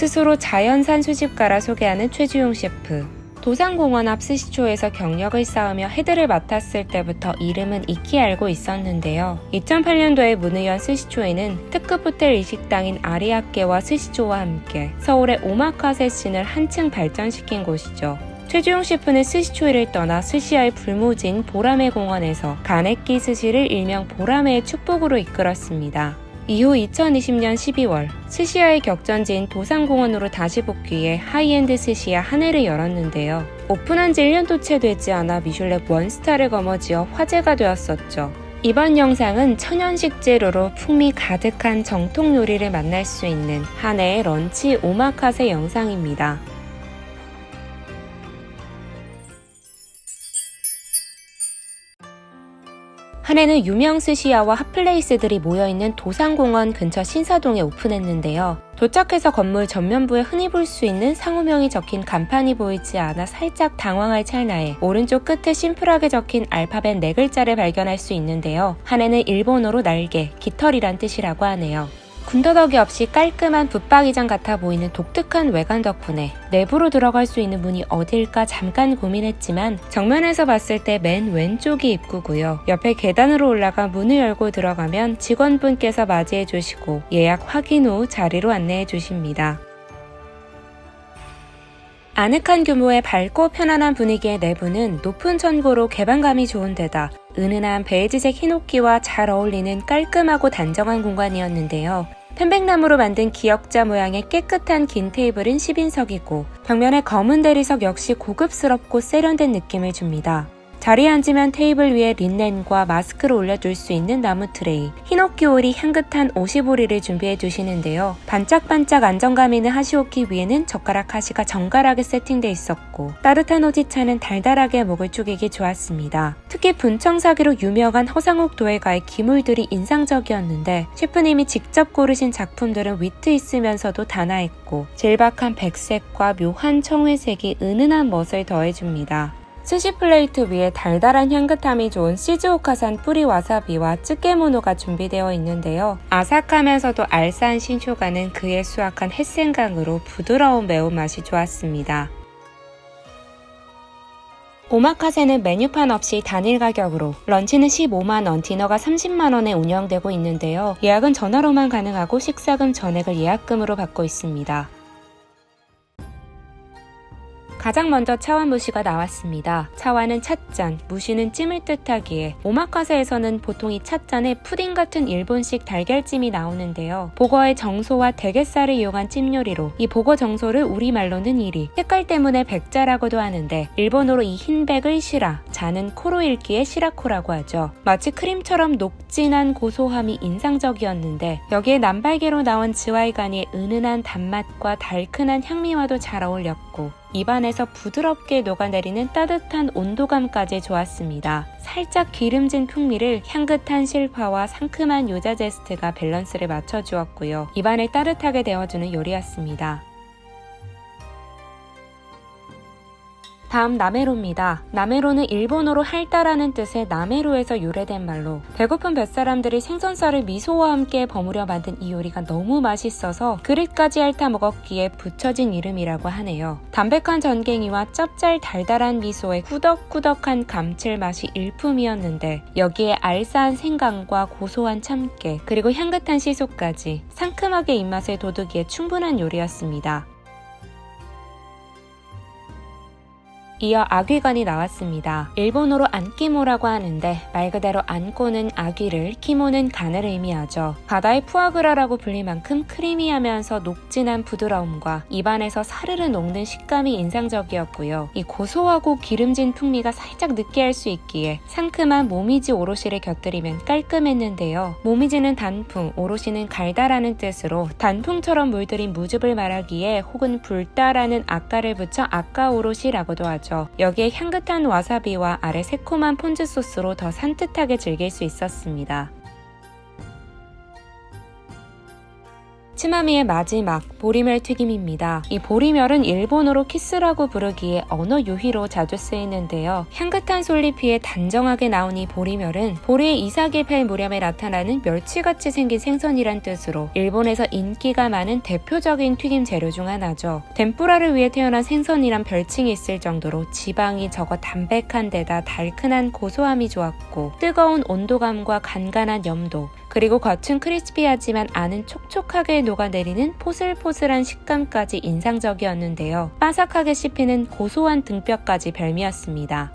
스스로 자연산 수집가라 소개하는 최주용 셰프. 도산공원 앞 스시초에서 경력을 쌓으며 헤드를 맡았을 때부터 이름은 익히 알고 있었는데요. 2008년도에 문을 연 스시초에는 특급 호텔 일식당인 아리아케와 스시초와 함께 서울의 오마카세 씬을 한층 발전시킨 곳이죠. 최주용 셰프는 스시초이를 떠나 스시야의 불모진 보라매 공원에서 가네끼 스시를 일명 보라매의 축복으로 이끌었습니다. 이후 2020년 12월 스시야의 격전지인 도산공원으로 다시 복귀해 하이엔드 스시야 한 해를 열었는데요. 오픈한 지 1년도 채 되지 않아 미슐랭 원스타를 거머쥐어 화제가 되었었죠. 이번 영상은 천연식 재료로 풍미 가득한 정통 요리를 만날 수 있는 한 해의 런치 오마카세 영상입니다. 한 해는 유명 스시야와 핫플레이스들이 모여있는 도산공원 근처 신사동에 오픈했는데요. 도착해서 건물 전면부에 흔히 볼 수 있는 상호명이 적힌 간판이 보이지 않아 살짝 당황할 찰나에 오른쪽 끝에 심플하게 적힌 알파벳 네 글자를 발견할 수 있는데요. 한 해는 일본어로 날개, 깃털이란 뜻이라고 하네요. 군더더기 없이 깔끔한 붙박이장 같아 보이는 독특한 외관 덕분에 내부로 들어갈 수 있는 문이 어딜까 잠깐 고민했지만 정면에서 봤을 때 맨 왼쪽이 입구고요. 옆에 계단으로 올라가 문을 열고 들어가면 직원분께서 맞이해 주시고 예약 확인 후 자리로 안내해 주십니다. 아늑한 규모의 밝고 편안한 분위기의 내부는 높은 천고로 개방감이 좋은 데다 은은한 베이지색 히노키와 잘 어울리는 깔끔하고 단정한 공간이었는데요. 편백나무로 만든 기역자 모양의 깨끗한 긴 테이블은 10인석이고 벽면의 검은 대리석 역시 고급스럽고 세련된 느낌을 줍니다. 자리에 앉으면 테이블 위에 린넨과 마스크를 올려둘 수 있는 나무 트레이, 히노키 오리 향긋한 오시보리를 준비해 주시는데요. 반짝반짝 안정감 있는 하시오키 위에는 젓가락 하시가 정갈하게 세팅돼 있었고 따뜻한 오지차는 달달하게 목을 쪼개기 좋았습니다. 특히 분청사기로 유명한 허상욱 도예가의 기물들이 인상적이었는데 셰프님이 직접 고르신 작품들은 위트 있으면서도 단아했고 질박한 백색과 묘한 청회색이 은은한 멋을 더해줍니다. 스시 플레이트 위에 달달한 향긋함이 좋은 시즈오카산 뿌리 와사비와 쯔케모노가 준비되어 있는데요. 아삭하면서도 알싸한 신쇼가는 그의 수확한 햇생강으로 부드러운 매운맛이 좋았습니다. 오마카세는 메뉴판 없이 단일 가격으로 런치는 15만원, 디너가 30만원에 운영되고 있는데요. 예약은 전화로만 가능하고 식사금 전액을 예약금으로 받고 있습니다. 가장 먼저 차와 무시가 나왔습니다. 차와는 찻잔, 무시는 찜을 뜻하기에 오마카세에서는 보통 이 찻잔에 푸딩 같은 일본식 달걀찜이 나오는데요. 보거의 정소와 대게살을 이용한 찜 요리로 이 보거 정소를 우리말로는 이리, 색깔 때문에 백자라고도 하는데 일본어로 이 흰백을 시라, 자는 코로 읽기에 시라코라고 하죠. 마치 크림처럼 녹진한 고소함이 인상적이었는데 여기에 남발개로 나온 즈와이간의 은은한 단맛과 달큰한 향미와도 잘 어울렸고 입안에서 부드럽게 녹아내리는 따뜻한 온도감까지 좋았습니다. 살짝 기름진 풍미를 향긋한 실파와 상큼한 요자 제스트가 밸런스를 맞춰주었고요. 입안을 따뜻하게 데워주는 요리였습니다. 다음 나메로입니다. 나메로는 일본어로 할다라는 뜻의 나메로에서 유래된 말로 배고픈 뱃사람들이 생선살을 미소와 함께 버무려 만든 이 요리가 너무 맛있어서 그릇까지 핥아 먹었기에 붙여진 이름이라고 하네요. 담백한 전갱이와 짭짤 달달한 미소의 꾸덕꾸덕한 감칠맛이 일품이었는데 여기에 알싸한 생강과 고소한 참깨 그리고 향긋한 시소까지 상큼하게 입맛을 돋우기에 충분한 요리였습니다. 이어 아귀간이 나왔습니다. 일본어로 안키모라고 하는데 말 그대로 안코는 아귀를, 키모는 간을 의미하죠. 바다의 푸아그라라고 불릴 만큼 크리미하면서 녹진한 부드러움과 입안에서 사르르 녹는 식감이 인상적이었고요. 이 고소하고 기름진 풍미가 살짝 느끼할 수 있기에 상큼한 모미지 오로시를 곁들이면 깔끔했는데요. 모미지는 단풍, 오로시는 갈다라는 뜻으로 단풍처럼 물들인 무즙을 말하기에 혹은 불다라는 아까를 붙여 아까 오로시라고도 하죠. 여기에 향긋한 와사비와 아래 새콤한 폰즈 소스로 더 산뜻하게 즐길 수 있었습니다. 치마미의 마지막 보리멸 튀김입니다. 이 보리멸은 일본어로 키스라고 부르기에 언어 유희로 자주 쓰이는데요. 향긋한 솔잎 위에 단정하게 나온 이 보리멸은 보리의 이삭이 팔 무렵에 나타나는 멸치같이 생긴 생선이란 뜻으로 일본에서 인기가 많은 대표적인 튀김 재료 중 하나죠. 덴뿌라를 위해 태어난 생선이란 별칭이 있을 정도로 지방이 적어 담백한 데다 달큰한 고소함이 좋았고 뜨거운 온도감과 간간한 염도 그리고 겉은 크리스피하지만 안은 촉촉하게 녹아내리는 포슬포슬한 식감까지 인상적이었는데요. 바삭하게 씹히는 고소한 등뼈까지 별미였습니다.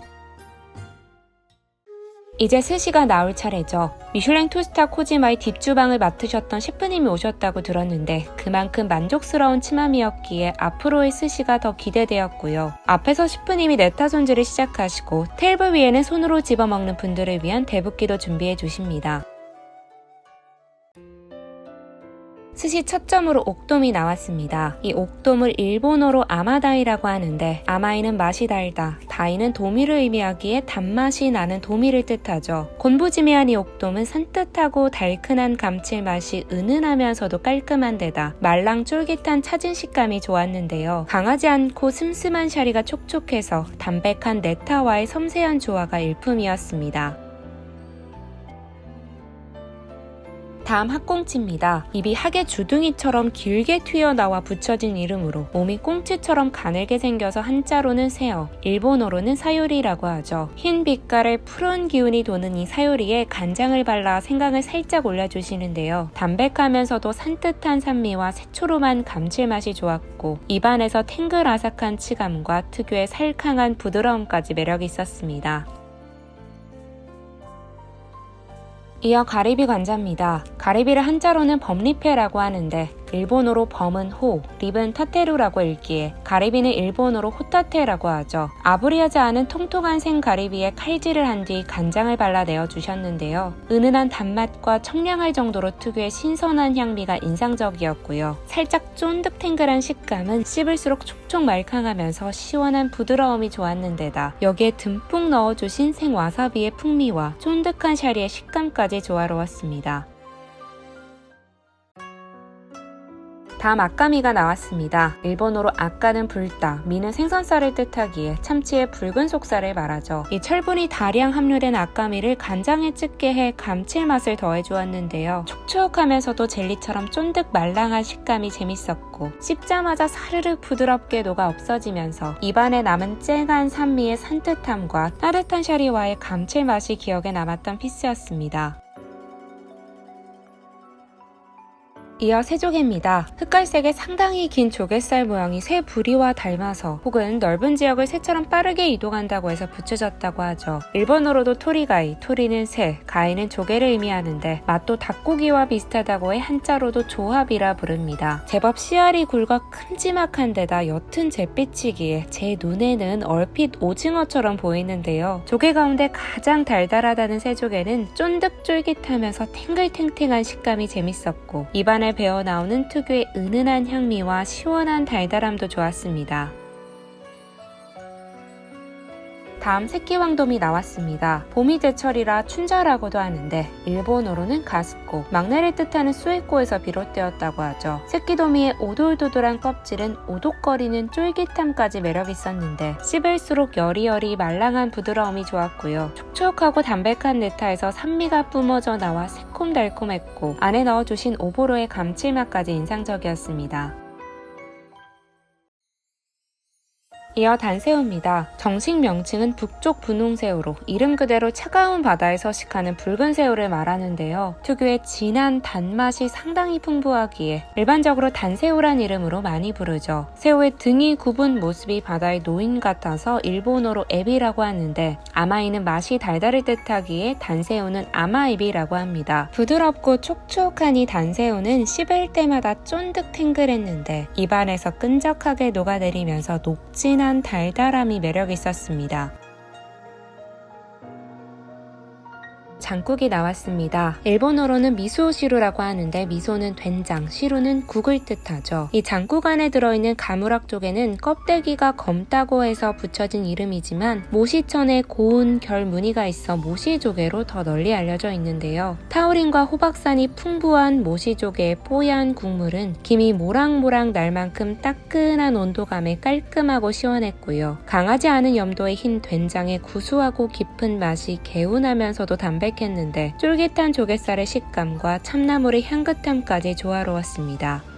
이제 스시가 나올 차례죠. 미슐랭 투스타 코지마의 뒷주방을 맡으셨던 셰프님이 오셨다고 들었는데 그만큼 만족스러운 치마미였기에 앞으로의 스시가 더 기대되었고요. 앞에서 셰프님이 네타 손질을 시작하시고 테이블 위에는 손으로 집어먹는 분들을 위한 대붓기도 준비해 주십니다. 스시 첫 점으로 옥돔이 나왔습니다. 이 옥돔을 일본어로 아마다이라고 하는데 아마이는 맛이 달다, 다이는 도미를 의미하기에 단맛이 나는 도미를 뜻하죠. 곤부지미한 이 옥돔은 산뜻하고 달큰한 감칠맛이 은은하면서도 깔끔한 데다 말랑 쫄깃한 차진 식감이 좋았는데요. 강하지 않고 슴슴한 샤리가 촉촉해서 담백한 네타와의 섬세한 조화가 일품이었습니다. 다음 학꽁치입니다. 입이 학의 주둥이처럼 길게 튀어나와 붙여진 이름으로 몸이 꽁치처럼 가늘게 생겨서 한자로는 새어, 일본어로는 사요리라고 하죠. 흰 빛깔의 푸른 기운이 도는 이 사요리에 간장을 발라 생강을 살짝 올려주시는데요. 담백하면서도 산뜻한 산미와 새초롬한 감칠맛이 좋았고 입안에서 탱글아삭한 치감과 특유의 살캉한 부드러움까지 매력이 있었습니다. 이어 가리비 관자입니다. 가리비를 한자로는 범리페라고 하는데 일본어로 범은 호, 립은 타테루라고 읽기에 가리비는 일본어로 호타테라고 하죠. 아부리하지 않은 통통한 생 가리비에 칼질을 한 뒤 간장을 발라 내어 주셨는데요. 은은한 단맛과 청량할 정도로 특유의 신선한 향미가 인상적이었고요. 살짝 쫀득탱글한 식감은 씹을수록 촉촉 말캉하면서 시원한 부드러움이 좋았는데다 여기에 듬뿍 넣어주신 생 와사비의 풍미와 쫀득한 샤리의 식감까지 조화로웠습니다. 다음 아까미가 나왔습니다. 일본어로 아까는 불다, 미는 생선살을 뜻하기에 참치의 붉은 속살을 말하죠. 이 철분이 다량 함유된 아까미를 간장에 찢게 해 감칠맛을 더해 주었는데요. 촉촉하면서도 젤리처럼 쫀득 말랑한 식감이 재밌었고 씹자마자 사르르 부드럽게 녹아 없어지면서 입안에 남은 쨍한 산미의 산뜻함과 따뜻한 샤리와의 감칠맛이 기억에 남았던 피스였습니다. 이어 새조개입니다. 흑갈색의 상당히 긴 조갯살 모양이 새 부리와 닮아서 혹은 넓은 지역을 새처럼 빠르게 이동한다고 해서 붙여졌다고 하죠. 일본어로도 토리가이, 토리는 새, 가이는 조개를 의미하는데 맛도 닭고기와 비슷하다고 해 한자로도 조합이라 부릅니다. 제법 씨알이 굵어 큼지막한 데다 옅은 잿빛이기에 제 눈에는 얼핏 오징어처럼 보이는데요. 조개 가운데 가장 달달하다는 새조개는 쫀득쫄깃하면서 탱글탱탱한 식감이 재밌었고 입안 에 배어 나오는 특유의 은은한 향미와 시원한 달달함도 좋았습니다. 다음 새끼왕돔이 나왔습니다. 봄이 제철이라 춘자라고도 하는데 일본어로는 가스코, 막내를 뜻하는 수에코에서 비롯되었다고 하죠. 새끼도미의 오돌도돌한 껍질은 오독거리는 쫄깃함까지 매력 있었는데 씹을수록 여리여리 말랑한 부드러움이 좋았고요. 촉촉하고 담백한 네타에서 산미가 뿜어져 나와 새콤달콤했고 안에 넣어주신 오보로의 감칠맛까지 인상적이었습니다. 이어 단새우입니다. 정식 명칭은 북쪽 분홍새우로 이름 그대로 차가운 바다에 서식하는 붉은 새우를 말하는데요. 특유의 진한 단맛이 상당히 풍부하기에 일반적으로 단새우란 이름으로 많이 부르죠. 새우의 등이 굽은 모습이 바다의 노인 같아서 일본어로 에비라고 하는데 아마이는 맛이 달달을 뜻하기에 단새우는 아마에비라고 합니다. 부드럽고 촉촉한 이 단새우는 씹을 때마다 쫀득 탱글했는데 입안에서 끈적하게 녹아내리면서 녹진한 달달함이 매력 있었습니다. 장국이 나왔습니다. 일본어로는 미소시루라고 하는데 미소는 된장, 시루는 국을 뜻하죠. 이 장국 안에 들어있는 가무락 쪽에는 껍데기가 검다고 해서 붙여진 이름이지만 모시천에 고운 결 무늬가 있어 모시조개로 더 널리 알려져 있는데요. 타우린과 호박산이 풍부한 모시조개의 뽀얀 국물은 김이 모락모락 날 만큼 따끈한 온도감에 깔끔하고 시원했고요. 강하지 않은 염도의 흰 된장의 구수하고 깊은 맛이 개운하면서도 담백 했는데 쫄깃한 조갯살의 식감과 참나물의 향긋함까지 조화로웠습니다.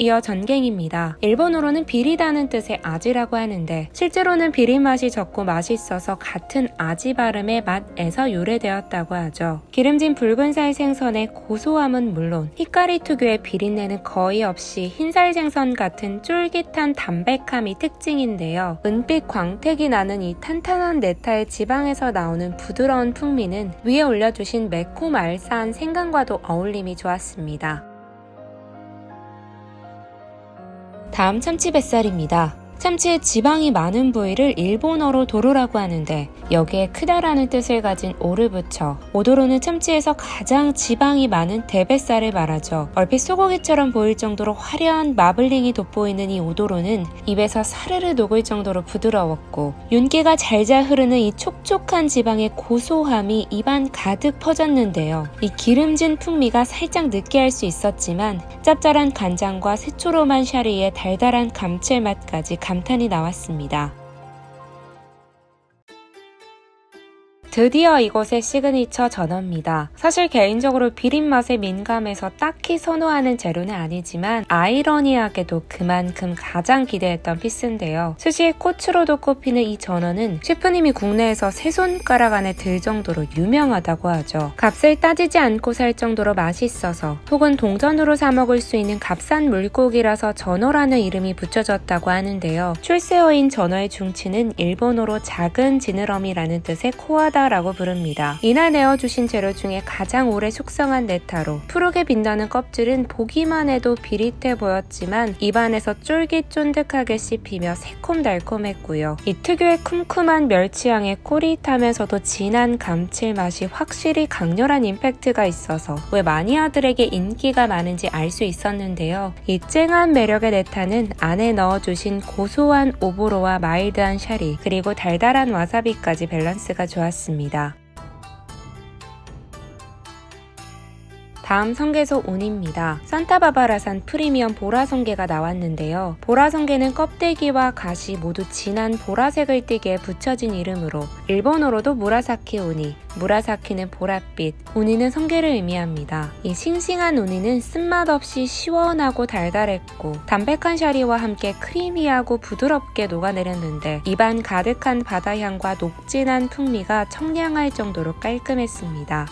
이어 전갱입니다. 일본어로는 비리다는 뜻의 아지라고 하는데 실제로는 비린 맛이 적고 맛있어서 같은 아지 발음의 맛에서 유래되었다고 하죠. 기름진 붉은살 생선의 고소함은 물론 히카리 특유의 비린내는 거의 없이 흰살 생선 같은 쫄깃한 담백함이 특징인데요. 은빛 광택이 나는 이 탄탄한 네타의 지방에서 나오는 부드러운 풍미는 위에 올려주신 매콤 알싸한 생강과도 어울림이 좋았습니다. 다음 참치 뱃살입니다. 참치의 지방이 많은 부위를 일본어로 도로라고 하는데 여기에 크다라는 뜻을 가진 오를 붙여 오도로는 참치에서 가장 지방이 많은 대뱃살을 말하죠. 얼핏 소고기처럼 보일 정도로 화려한 마블링이 돋보이는 이 오도로는 입에서 사르르 녹을 정도로 부드러웠고 윤기가 잘잘 흐르는 이 촉촉한 지방의 고소함이 입안 가득 퍼졌는데요. 이 기름진 풍미가 살짝 느끼할 수 있었지만 짭짤한 간장과 새초롬한 샤리의 달달한 감칠맛까지 감탄이 나왔습니다. 드디어 이곳의 시그니처 전어입니다. 사실 개인적으로 비린 맛에 민감해서 딱히 선호하는 재료는 아니지만 아이러니하게도 그만큼 가장 기대했던 피스인데요. 스시의 코츠로도 꼽히는 이 전어는 셰프님이 국내에서 세 손가락 안에 들 정도로 유명하다고 하죠. 값을 따지지 않고 살 정도로 맛있어서 혹은 동전으로 사 먹을 수 있는 값싼 물고기라서 전어라는 이름이 붙여졌다고 하는데요. 출세어인 전어의 중치는 일본어로 작은 지느러미라는 뜻의 코아다 네타라고 부릅니다. 이날 내어주신 재료 중에 가장 오래 숙성한 네타로 푸르게 빛나는 껍질은 보기만 해도 비릿해 보였지만 입안에서 쫄깃쫀득하게 씹히며 새콤달콤했고요. 이 특유의 쿰쿰한 멸치향의 꼬릿하면서도 진한 감칠맛이 확실히 강렬한 임팩트가 있어서 왜 마니아들에게 인기가 많은지 알 수 있었는데요. 이 쨍한 매력의 네타는 안에 넣어주신 고소한 오보로와 마일드한 샤리 그리고 달달한 와사비까지 밸런스가 좋았습니다. 있습니다. 다음 성게소 운입니다. 산타바바라산 프리미엄 보라성게가 나왔는데요. 보라성게는 껍데기와 가시 모두 진한 보라색을 띠게 붙여진 이름으로 일본어로도 무라사키 우니, 무라사키는 보랏빛, 우니는 성게를 의미합니다. 이 싱싱한 우니는 쓴맛 없이 시원하고 달달했고 담백한 샤리와 함께 크리미하고 부드럽게 녹아내렸는데 입안 가득한 바다향과 녹진한 풍미가 청량할 정도로 깔끔했습니다.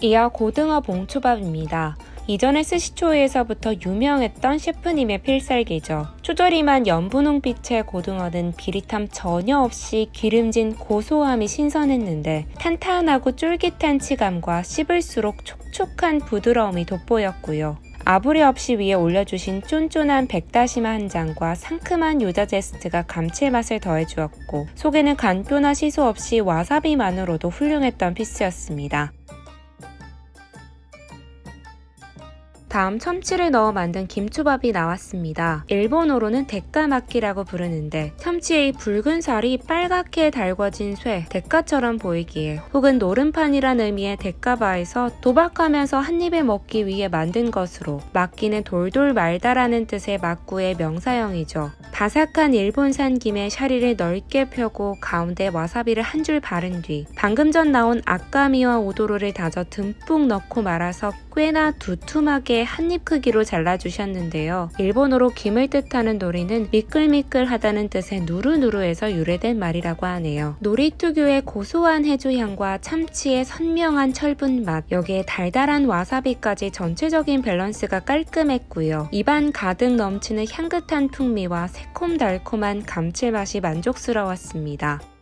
이어 고등어 봉초밥입니다. 이전에 스시초이에서부터 유명했던 셰프님의 필살기죠. 초절임한 연분 홍빛의 고등어는 비릿함 전혀 없이 기름진 고소함이 신선했는데 탄탄하고 쫄깃한 치감과 씹을수록 촉촉한 부드러움이 돋보였고요. 아부리 없이 위에 올려주신 쫀쫀한 백다시마 한 장과 상큼한 유자 제스트가 감칠맛을 더해주었고 속에는 간표나 시소 없이 와사비만으로도 훌륭했던 피스였습니다. 다음 참치를 넣어 만든 김초밥이 나왔습니다. 일본어로는 데까마키라고 부르는데 참치의 붉은 살이 빨갛게 달궈진 쇠, 데까처럼 보이기에 혹은 노른판이란 의미의 데까바에서 도박하면서 한 입에 먹기 위해 만든 것으로 막기는 돌돌 말다라는 뜻의 막구의 명사형이죠. 바삭한 일본산 김에 샤리를 넓게 펴고 가운데 와사비를 한 줄 바른 뒤 방금 전 나온 아까미와 오도로를 다져 듬뿍 넣고 말아서 꽤나 두툼하게 한입 크기로 잘라주셨는데요. 일본어로 김을 뜻하는 노리는 미끌미끌하다는 뜻의 누르누르에서 유래된 말이라고 하네요. 노리 특유의 고소한 해주향과 참치의 선명한 철분 맛, 여기에 달달한 와사비까지 전체적인 밸런스가 깔끔했고요. 입안 가득 넘치는 향긋한 풍미와 새콤달콤한 감칠맛이 만족스러웠습니다.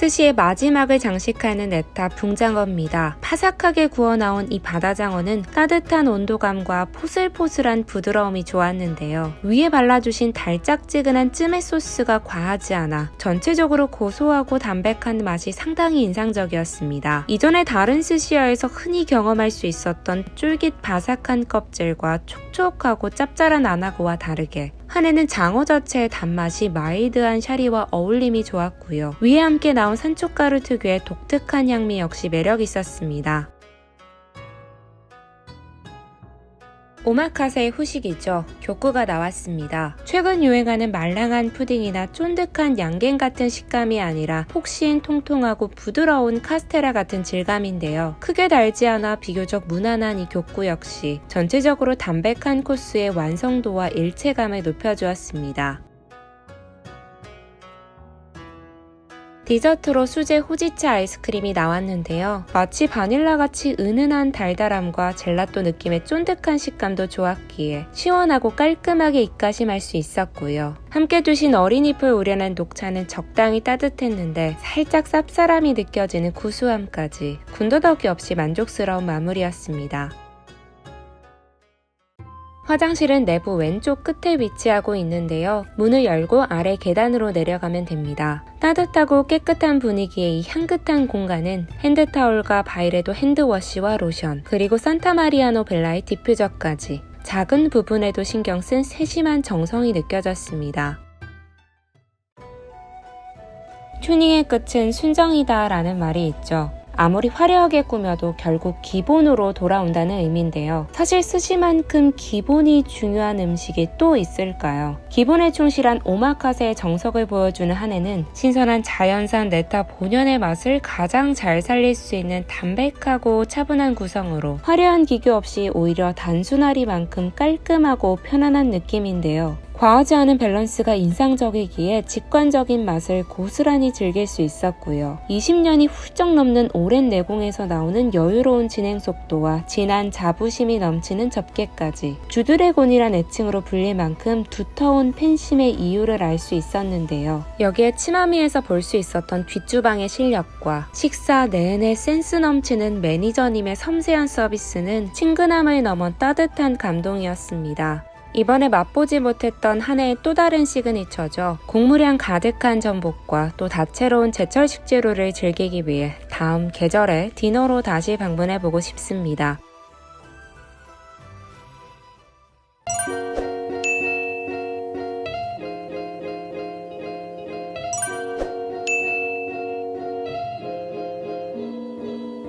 스시의 마지막을 장식하는 네타 붕장어입니다. 파삭하게 구워 나온 이 바다장어는 따뜻한 온도감과 포슬포슬한 부드러움이 좋았는데요. 위에 발라주신 달짝지근한 찜의 소스가 과하지 않아 전체적으로 고소하고 담백한 맛이 상당히 인상적이었습니다. 이전에 다른 스시야에서 흔히 경험할 수 있었던 쫄깃 바삭한 껍질과 촉 촉하고 짭짤한 아나고와 다르게 한 해는 장어 자체의 단맛이 마일드한 샤리와 어울림이 좋았고요. 위에 함께 나온 산초가루 특유의 독특한 향미 역시 매력 있었습니다. 오마카세의 후식이죠. 교구가 나왔습니다. 최근 유행하는 말랑한 푸딩이나 쫀득한 양갱 같은 식감이 아니라 폭신 통통하고 부드러운 카스테라 같은 질감인데요. 크게 달지 않아 비교적 무난한 이 교구 역시 전체적으로 담백한 코스의 완성도와 일체감을 높여주었습니다. 디저트로 수제 호지차 아이스크림이 나왔는데요. 마치 바닐라같이 은은한 달달함과 젤라또 느낌의 쫀득한 식감도 좋았기에 시원하고 깔끔하게 입가심할 수 있었고요. 함께 두신 어린이풀 우려낸 녹차는 적당히 따뜻했는데 살짝 쌉싸람이 느껴지는 구수함까지 군더더기 없이 만족스러운 마무리였습니다. 화장실은 내부 왼쪽 끝에 위치하고 있는데요. 문을 열고 아래 계단으로 내려가면 됩니다. 따뜻하고 깨끗한 분위기의 이 향긋한 공간은 핸드타올과 바이레도 핸드워시와 로션, 그리고 산타마리아노 벨라의 디퓨저까지 작은 부분에도 신경 쓴 세심한 정성이 느껴졌습니다. 튜닝의 끝은 순정이다 라는 말이 있죠. 아무리 화려하게 꾸며도 결국 기본으로 돌아온다는 의미인데요. 사실 스시만큼 기본이 중요한 음식이 또 있을까요? 기본에 충실한 오마카세의 정석을 보여주는 한 해는 신선한 자연산 네타 본연의 맛을 가장 잘 살릴 수 있는 담백하고 차분한 구성으로 화려한 기교 없이 오히려 단순하리만큼 깔끔하고 편안한 느낌인데요. 과하지 않은 밸런스가 인상적이기에 직관적인 맛을 고스란히 즐길 수 있었고요. 20년이 훌쩍 넘는 오랜 내공에서 나오는 여유로운 진행 속도와 진한 자부심이 넘치는 접게까지 주드래곤이란 애칭으로 불릴 만큼 두터운 팬심의 이유를 알 수 있었는데요. 여기에 치마미에서 볼 수 있었던 뒷주방의 실력과 식사 내내 센스 넘치는 매니저님의 섬세한 서비스는 친근함을 넘어 따뜻한 감동이었습니다. 이번에 맛보지 못했던 한 해의 또 다른 시그니처죠. 국물향 가득한 전복과 또 다채로운 제철 식재료를 즐기기 위해 다음 계절에 디너로 다시 방문해보고 싶습니다.